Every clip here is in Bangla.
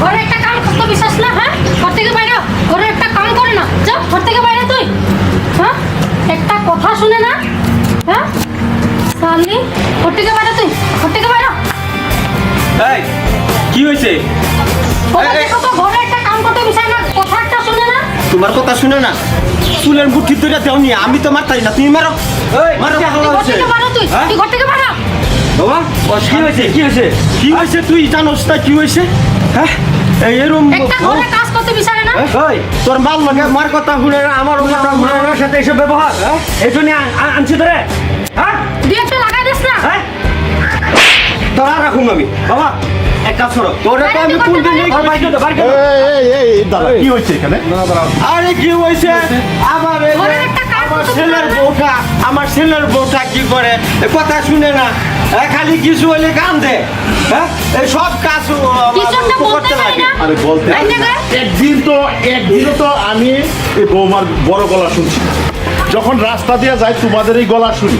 ঘরে একটা কাম করতে বিশ্বাস না হ্যাঁ? ঘর থেকে বাইরে ঘরে একটা কাম করে না। যা ঘর থেকে বাইরে তুই। হ্যাঁ? একটা কথা শুনে না হ্যাঁ? সামনে ঘর থেকে বাইরে তুই। ঘর থেকে বাইরে। এই কি হয়েছে? তো ঘরে একটা কাম করতে বিশ্বাস না কথা একটা শুনে না। তোমার কথা শুনে না? চুলের মুঠি তুই দেওনি আমি তো মারতাই না তুমি মারো। এই মারো ঘর হচ্ছে থেকে তুই। হ্যাঁ? ঘর থেকে বাইরে বাবা কি হয়েছে কি হয়েছে? কি হয়েছে তুই জানোস না কি হয়েছে? হ্যাঁ? এই এরম একটা ঘরে কাজ করতে বিচারে না? এই তোর মাল লাগে মার কথা শুনে না আমার সাথে এসব ব্যবহার হ্যাঁ? এই জন্য আ- আ- আনছি ধরে হ্যাঁ? দুই একটা লাগাই দিস না। হ্যাঁ? তোরা রাখুন আমি বাবা। এক কাজ করো তোরে তো আমি কোন দিন আর বাইকে দে বাইকে দে। এই এই এই দাদা কি হয়েছে এখানে? আরে কি হয়েছে? আমার ছেলের বউটা আমার ছেলের বউটা কি করে? এ কথা শুনে না। খালি কিছু হলে কান দে হ্যাঁ এই সব কাজ করতে লাগে আরে বলতে একদিন তো একদিনও তো আমি এই বৌমার বড় গলা শুনছি যখন রাস্তা দিয়ে যাই তোমাদের এই গলা শুনি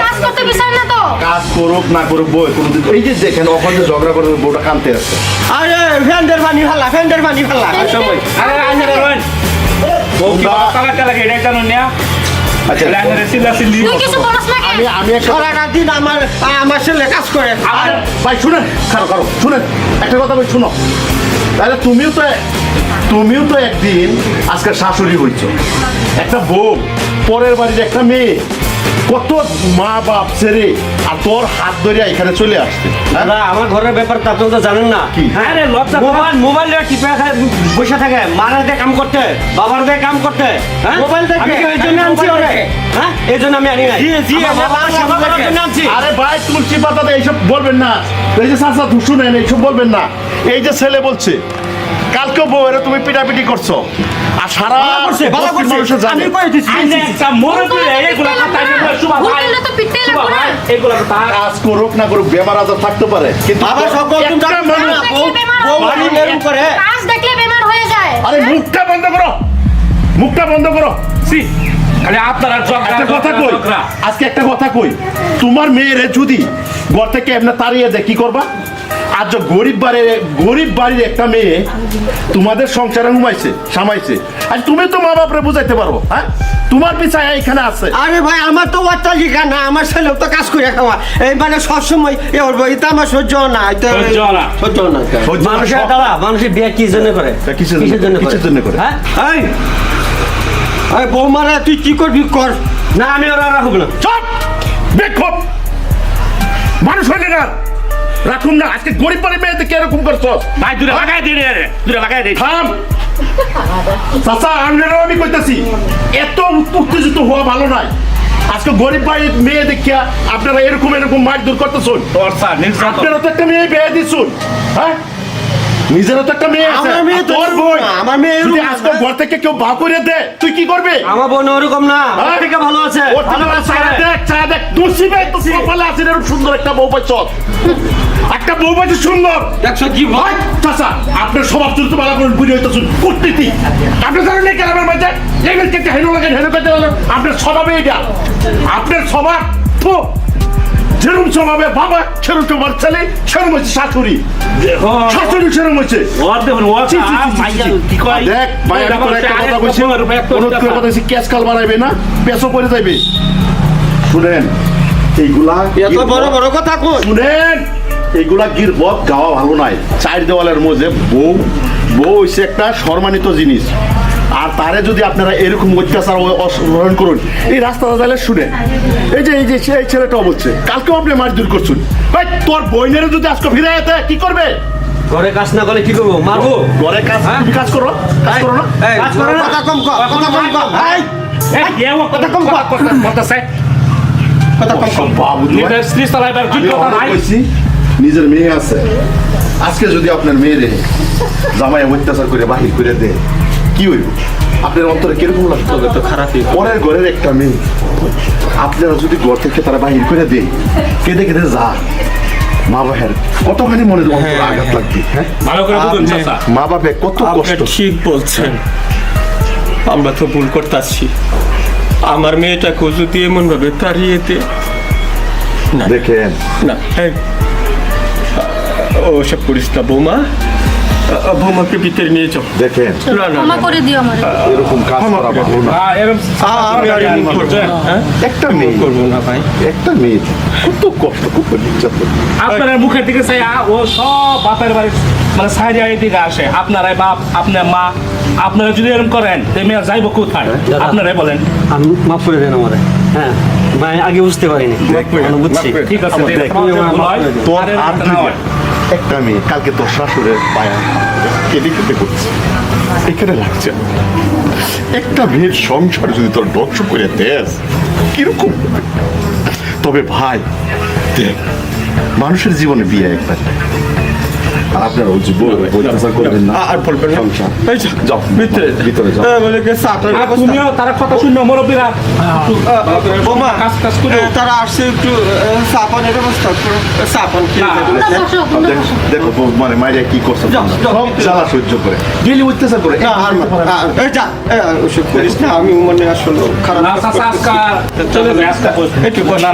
কাজ করতে বিচারে না তো কাজ করুক না করুক বই কোনোদিন এই যে দেখেন ওখানে যে ঝগড়া করে বউটা কানতে আছে আরে ফ্যান্ডের পানি ফেলা ফ্যান্ডের পানি ফেলা সময় আরে আইনারে রোন ও কি তোমরা- তালা তালা এটা জানো না আচ্ছা। আমি আমি একটা সারাটা দিন আমার আমার ছেলে কাজ করে। আরে ভাই শুনেন শুনেন একটা কথা ভাই শুনো। তাহলে তুমিও তো তুমিও তো একদিন আজকে শাশুড়ি হইছো। একটা বউ পরের বাড়ির একটা মেয়ে। কত মা বাপ ছেড়ে আর তোর হাত ধরে এখানে চলে আসছে হ্যাঁ? দাদা আমার ঘরের ব্যাপারটা আপনি তো জানেন না কি? আরে লজ্জা মোবাইল মোবাইল টিপে বসে থাকে মারা দিয়ে কাম করতে বাবার দিয়ে কাম করতে হ্যাঁ মোবাইল দেখে? আমি কি এই জন্য আনছি ওরে হ্যাঁ এই জন্য আমি আনি নাই জি, জি, আমার বাবা বাবা। জন্য আনছি আরে ভাই তুলসী পাতাতে এইসব বলবেন না এই যে সাসা চাষা শুনেন এইসব বলবেন না এই যে ছেলে বলছে কালকে বউয়ের তুমি পিটাপিটি করছ আর সারা করছে। মানুষে জানে আমি কয়ে দিচ্ছি। একটা কথা এগুলা এগুলা কথা কাজ করুক না করুক বেমার আজার থাকতে পারে। কিন্তু বাবা সকল তুমি একটা জানো মানুষ- না, দেখলে বউ- বেমার বউ বাড়ি যায়। করে। কাজ দেখলে বেমার হয়ে যায়। আরে মুখটা বন্ধ করো। মুখটা বন্ধ করো। সি। খালি আপনারা একটা কথা কই? আজকে একটা কথা কই? তোমার মেয়েরে যদি ঘর থেকে এমনি তাড়িয়ে দেয় কি করবা? আর যে গরিব বাড়ির গরিব বাড়ির একটা মেয়ে তোমাদের সংসারে ঘুমাইছে সামাইছে। আর তুমি তো মা বাপরে বুঝাইতে পারো হ্যাঁ? তোমার পিছায় এখানে আছে। আরে ভাই আমার তো অট্টালিকা না আমার ছেলেও তো কাজ করে খাওয়া। এই মানে সবসময় এ ওর এটা আমার সহ্য না এটা সহ্য না। সহ্য না মানুষের দাদা মানুষের বিয়ে কি জন্য করে? কিসের জন্য- কিসের জন্য করে? হ্যাঁ? এই এই বৌমারা তুই কি করবি কর। না আমি ওরা রাখব না। চপ! বেক্ষপ মানুষ হয়ে না রাখুন না আজকে গরিব বাড়ির মেয়েদের এরকম করছ? ভাই দূরে লাগাই দে রে দূরে লাগাই দে। থাম। চাচা আমরাও আমি কইতাছি এত উত্তেজিত হওয়া ভালো নয় আজকে গরিব বাড়ির মেয়ে দেখিয়া আপনারা এরকম এরকম মার দূর করতেছুন আপনারা তো একটা মেয়ে বেয়ে দিছুন হ্যাঁ? নিজেরও তো একটা মেয়ে আছে। আমার মেয়ে তো তোর বোন। আমার মেয়ে যদি আজকে ঘর থেকে কেউ ভাব করে দে তুই কি করবে? আমার বোন ওরকম না ওর হ্যাঁ? থেকে ভালো আছে ওর থেকে ভালো ছায়া দেখ ছায়া দেখ। নসিবে তো কপালে আছে এরকম সুন্দর একটা বউ পাইছ একটা বউ পাইছ সুন্দর। দেখছ কি ভাই চাচা আপনার স্বভাব চরিত্র ভালো করে বুঝে হইতেছেন কূটনীতি। আপনি জানেন এই গ্রামের মধ্যে? লেভেল কেটে হেনো লাগে হেনো হলো আপনার স্বভাবে এটা। আপনার স্বভাব যেরকম স্বভাবে বাবা সেরকম তোমার ছেলে সেরকম হচ্ছে শাশুড়ি। শাশুড়ি সেরকম হচ্ছে। দেখ ভাই আমি তোর একটা কথা অনুরোধ করে কথা ক্যাশ কাল বাড়াইবে না পেছো পড়ে যাইবে শুনেন এইগুলা এত বড় বড় কথা শুনেন এইগুলা গিরবত গাওয়া ভালো নাই। চার দেওয়ালের মধ্যে বউ বউ হইছে একটা সম্মানিত জিনিস। আর তারে যদি আপনারা এরকম অত্যাচার ও অসহন করুন এই রাস্তাটা যাইলে শুনে। এই যে এই যে এই ছেলেটাও বলছে কালকেও আপনি মাছ দূর করছুন। ভাই তোর বইনের যদি আজকে ফিরে যেতে কি করবে? ঘরে কাজ না করলে কি করব? মারবো? ঘরে কাজ তুমি কাজ করো কাজ করো না। কাজ করো না। কথা কম কথা কম কর এই, এই কে ও কথা কম কথা কথা সাই কথা কম বাবু নিজের স্ত্রী অনেক নাই? নিজের মেয়ে আছে। আজকে যদি আপনার মেয়েরে জামাই অত্যাচার করে বাহির করে দেয় কি হইব? আপনার অন্তরে কীরকম লাগবে তো খারাপই পরের ঘরের একটা মেয়ে। আপনারা যদি ঘর থেকে তারা বাহির করে দেয় কেঁদে কেঁদে যা। মা বাপের কতখানি মনে অন্তরে আঘাত লাগবে? হ্যাঁ? ভালো করে বুঝুন আপনি- চাচা। মা বাপে কত কষ্ট। ঠিক বলছেন। আমরা তো ভুল করতেছি। আমার মেয়েটাকে যদি এমন ভাবে তাড়িয়ে দে। দেখেন। না এই, ও সব করিস না বৌমা। বৌমাকে ভিতরে নিয়ে চল দেখেন না, না, ক্ষমা করে দিও আমার এরকম কাজ করা ভালো না আমি আর এমন করব না। হ্যাঁ একটা মেয়ে করব না ভাই একটা মেয়ে কত কষ্ট কত নির্যাতন আপনার মুখের দিকে চাই ও সব বাপের বাড়ি মানে সাইডে দিকে আসে আপনারাই বাপ আপনার মা আপনারা যদি এরকম করেন তো মেয়ে যাইব কোথায় আপনারাই বলেন আমি মাফ করে দেন আমারে হ্যাঁ ভাই আগে বুঝতে পারিনি এখন বুঝছি ঠিক আছে দেখ, দেখ, ভুল হয়, তোর আর আর দুই। একটা মেয়ে, কালকে তোর শাশুড়ের পায়া। কেটে কেটে করছে এখানে লাগছে একটা মেয়ের সংসার যদি তোর ধ্বংস করে দেশ কীরকম তবে ভাই, দেখ, মানুষের জীবনে বিয়ে একবার আপনারা অত্যাচার করবেন না। আর বলবেন না। সংসার। এই যাও, ভিতরে যাও। ভিতরে যাও। হ্যাঁ, বলে? তুমিও তারা কথা শুনো মুরব্বীরা। বোমা কাজ কাজ করে তারা আসছে একটু সাপানের ব্যবস্থা করো। সাপান তোমরা দেখো মানে মায়ের কি করছে জ্বালা সহ্য করে। ডেলি অত্যাচার করে। না, আর এই যা, করিস না, আমি মানে আসলে খারাপ চলে না।